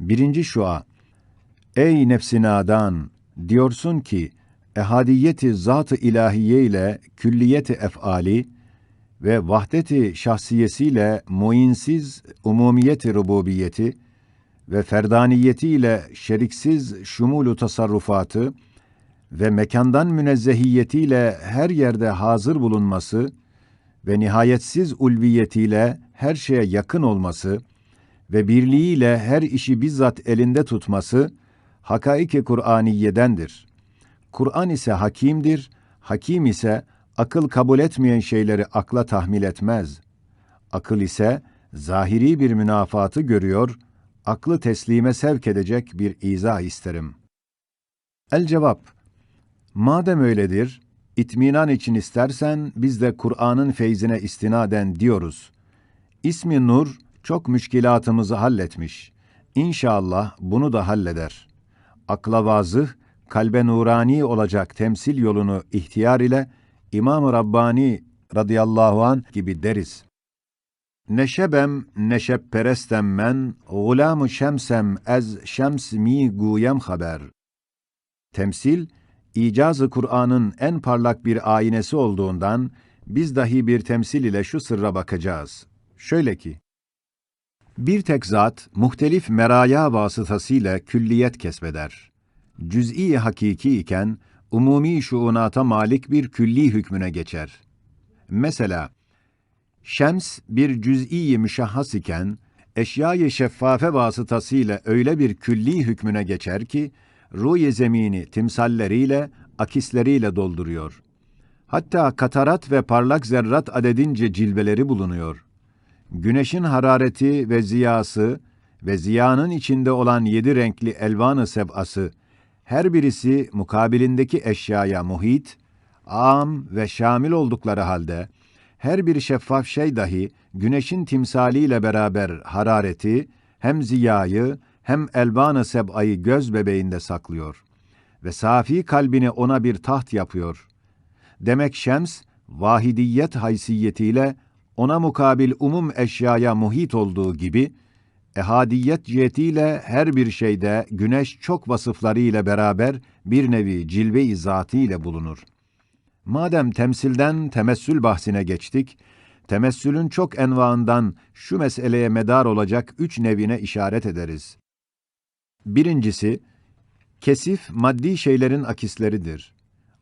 Birinci şua, Ey nefsi nadan, diyorsun ki, ehadiyeti zat-ı ilahiye ile külliyeti efali ve vahdeti şahsiyesiyle muinsiz umumiyeti rububiyeti ve ferdaniyetiyle şeriksiz şumulu tasarrufatı ve mekandan münezzehiyetiyle her yerde hazır bulunması ve nihayetsiz ulviyetiyle her şeye yakın olması ve birliğiyle her işi bizzat elinde tutması hakaiki Kur'aniyedendir. Kur'an ise hakimdir, hakim ise akıl kabul etmeyen şeyleri akla tahmil etmez. Akıl ise zahiri bir münafatı görüyor, aklı teslime sevk edecek bir izah isterim. El cevap, madem öyledir, itminan için istersen biz de Kur'an'ın feyzine istinaden diyoruz. İsmi Nur çok müşkilatımızı halletmiş. İnşallah bunu da halleder. Akla vazıh, kalbe nurani olacak temsil yolunu ihtiyar ile İmam-ı Rabbani radıyallahu an gibi deriz. Neşebem neşepperestem men, gulam-ı şemsem ez şems mi guyem haber. Temsil, icaz-ı Kur'an'ın en parlak bir aynesi olduğundan, biz dahi bir temsil ile şu sırra bakacağız. Şöyle ki, bir tek zat, muhtelif meraya vasıtasıyla külliyet kesbeder. Cüz'i hakiki iken, umumi şuunata malik bir külli hükmüne geçer. Mesela, Şems bir cüz'i müşahhas iken, eşyayı şeffafe vasıtasıyla öyle bir külli hükmüne geçer ki, ruh zemini timsalleriyle, akisleriyle dolduruyor. Hatta katarat ve parlak zerrat adedince cilveleri bulunuyor. Güneşin harareti ve ziyası ve ziyanın içinde olan yedi renkli elvanı sebası, her birisi mukabilindeki eşyaya muhit, am ve şamil oldukları halde, her bir şeffaf şey dahi güneşin timsaliyle beraber harareti, hem ziyayı hem elvan-ı seb'ayı göz bebeğinde saklıyor ve safi kalbini ona bir taht yapıyor. Demek şems, vahidiyet haysiyetiyle ona mukabil umum eşyaya muhit olduğu gibi, ehadiyet cihetiyle her bir şeyde güneş çok vasıfları ile beraber bir nevi cilve-i ile bulunur. Madem temsilden temessül bahsine geçtik, temessülün çok envaından şu meseleye medar olacak üç nevine işaret ederiz. Birincisi, kesif maddi şeylerin akisleridir.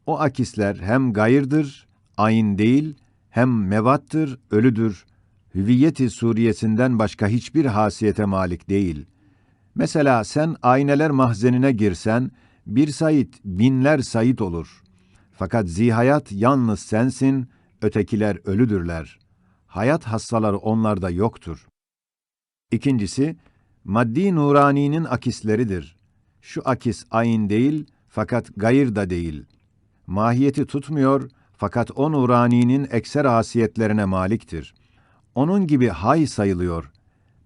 O akisler hem gayırdır, ayin değil, hem mevattır, ölüdür, hüviyeti suriyesinden başka hiçbir hasiyete malik değil. Mesela sen ayneler mahzenine girsen, bir sayit binler sayit olur. Fakat zihayat yalnız sensin, ötekiler ölüdürler. Hayat hassaları onlarda yoktur. İkincisi, maddi nuraninin akisleridir. Şu akis ayin değil, fakat gayır da değil. Mahiyeti tutmuyor, fakat o nuraninin ekser hasiyetlerine maliktir. Onun gibi hay sayılıyor.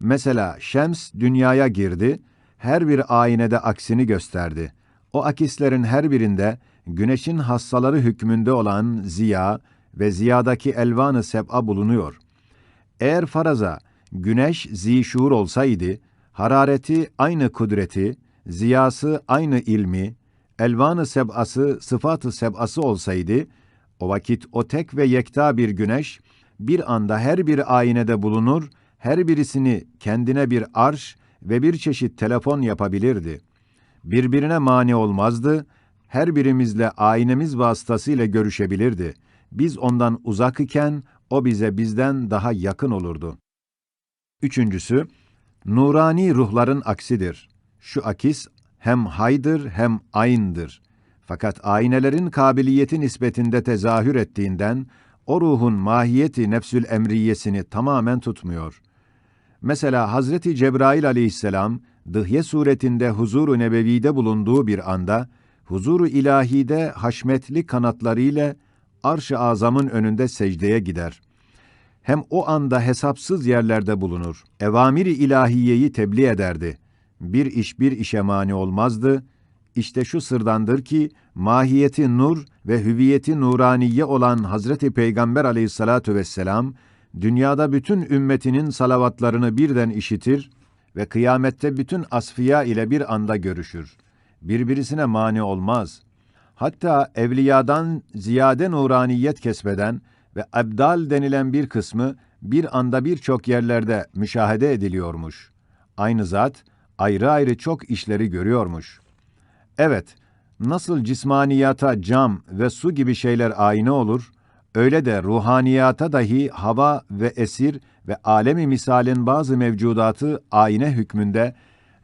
Mesela Şems dünyaya girdi, her bir aynede aksini gösterdi. O akislerin her birinde güneşin hassaları hükmünde olan ziya ve ziyadaki elvanı seb'a bulunuyor. Eğer faraza güneş zişur olsaydı, harareti aynı kudreti, ziyası aynı ilmi, elvanı seb'ası sıfatı seb'ası olsaydı, o vakit o tek ve yekta bir güneş, bir anda her bir aynede bulunur, her birisini kendine bir arş ve bir çeşit telefon yapabilirdi. Birbirine mani olmazdı, her birimizle aynemiz vasıtasıyla görüşebilirdi. Biz ondan uzak iken, o bize bizden daha yakın olurdu. Üçüncüsü, nurani ruhların aksidir. Şu akis hem haydır hem ayn'dır. Fakat aynelerin kabiliyeti nispetinde tezahür ettiğinden, o ruhun mahiyeti nefsül emriyesini tamamen tutmuyor. Mesela Hazreti Cebrail aleyhisselam, dıhye suretinde huzuru nebevide bulunduğu bir anda, huzuru ilahide haşmetli kanatlarıyla arş-ı azamın önünde secdeye gider. Hem o anda hesapsız yerlerde bulunur. Evamiri ilahiyeyi tebliğ ederdi. Bir iş bir işe mani olmazdı. İşte şu sırdandır ki, mahiyeti nur ve hüviyeti nuraniye olan Hazreti Peygamber aleyhissalatu vesselam, dünyada bütün ümmetinin salavatlarını birden işitir ve kıyamette bütün asfiya ile bir anda görüşür. Birbirisine mani olmaz. Hatta evliyadan ziyade nuraniyet kesbeden ve abdal denilen bir kısmı bir anda birçok yerlerde müşahede ediliyormuş. Aynı zat ayrı ayrı çok işleri görüyormuş. Evet, nasıl cismaniyata cam ve su gibi şeyler ayna olur, öyle de ruhaniyata dahi hava ve esir ve alemi misalin bazı mevcudatı ayine hükmünde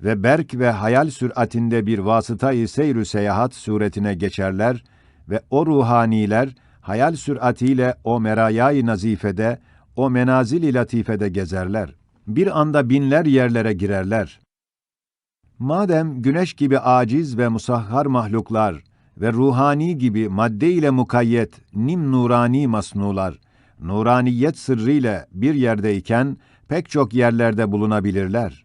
ve berk ve hayal süratinde bir vasıtayı seyr seyahat suretine geçerler ve o ruhaniler hayal süratiyle o merayay nazifede, o menazil-i latifede gezerler. Bir anda binler yerlere girerler. Madem güneş gibi aciz ve musahhar mahluklar ve ruhani gibi madde ile mukayyet, nim nurani masnular, nuraniyet sırrıyla bir yerdeyken pek çok yerlerde bulunabilirler.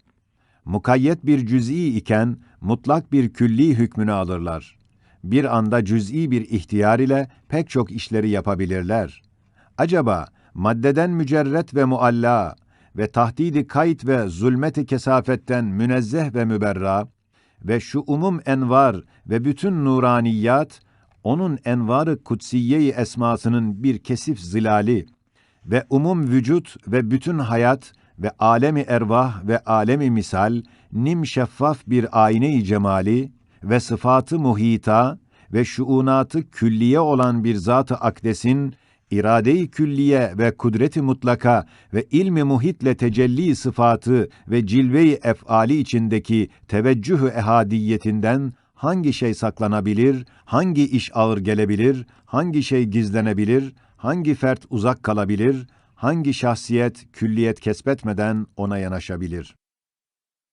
Mukayyet bir cüz'i iken mutlak bir külli hükmünü alırlar. Bir anda cüz'i bir ihtiyar ile pek çok işleri yapabilirler. Acaba maddeden mücerret ve mualla ve tahdidi kayıt ve zulmeti kesafetten münezzeh ve müberra ve şu umum envar ve bütün nuraniyat, onun envarı kutsiye-i esmasının bir kesif zilali ve umum vücut ve bütün hayat ve alemi ervah ve alemi misal, nim şeffaf bir ayne-i cemali ve sıfatı muhita ve şuunatı külliye olan bir zat-ı akdesin irade-i külliye ve kudreti mutlaka ve ilmi muhitle tecelli sıfatı ve cilve-i efali içindeki teveccühü ehadiyetinden hangi şey saklanabilir, hangi iş ağır gelebilir, hangi şey gizlenebilir, hangi fert uzak kalabilir, hangi şahsiyet külliyet kesbetmeden ona yanaşabilir?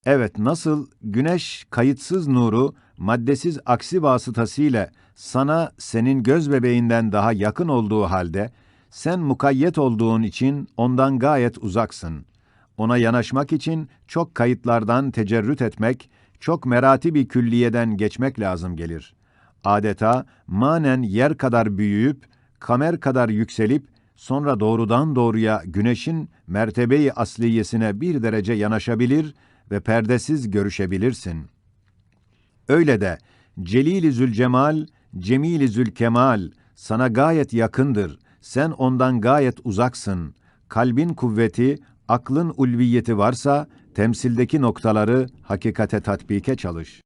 Evet, nasıl güneş kayıtsız nuru maddesiz aksi vasıtasıyla sana senin göz bebeğinden daha yakın olduğu halde sen mukayyet olduğun için ondan gayet uzaksın. Ona yanaşmak için çok kayıtlardan tecerrüt etmek, çok merati bir külliyeden geçmek lazım gelir. Adeta manen yer kadar büyüyüp, kamer kadar yükselip, sonra doğrudan doğruya güneşin mertebeyi asliyesine bir derece yanaşabilir ve perdesiz görüşebilirsin. Öyle de Celil-i Zülcemal, Cemil-i Zülkemal sana gayet yakındır. Sen ondan gayet uzaksın. Kalbin kuvveti, aklın ulviyeti varsa temsildeki noktaları hakikate tatbike çalış.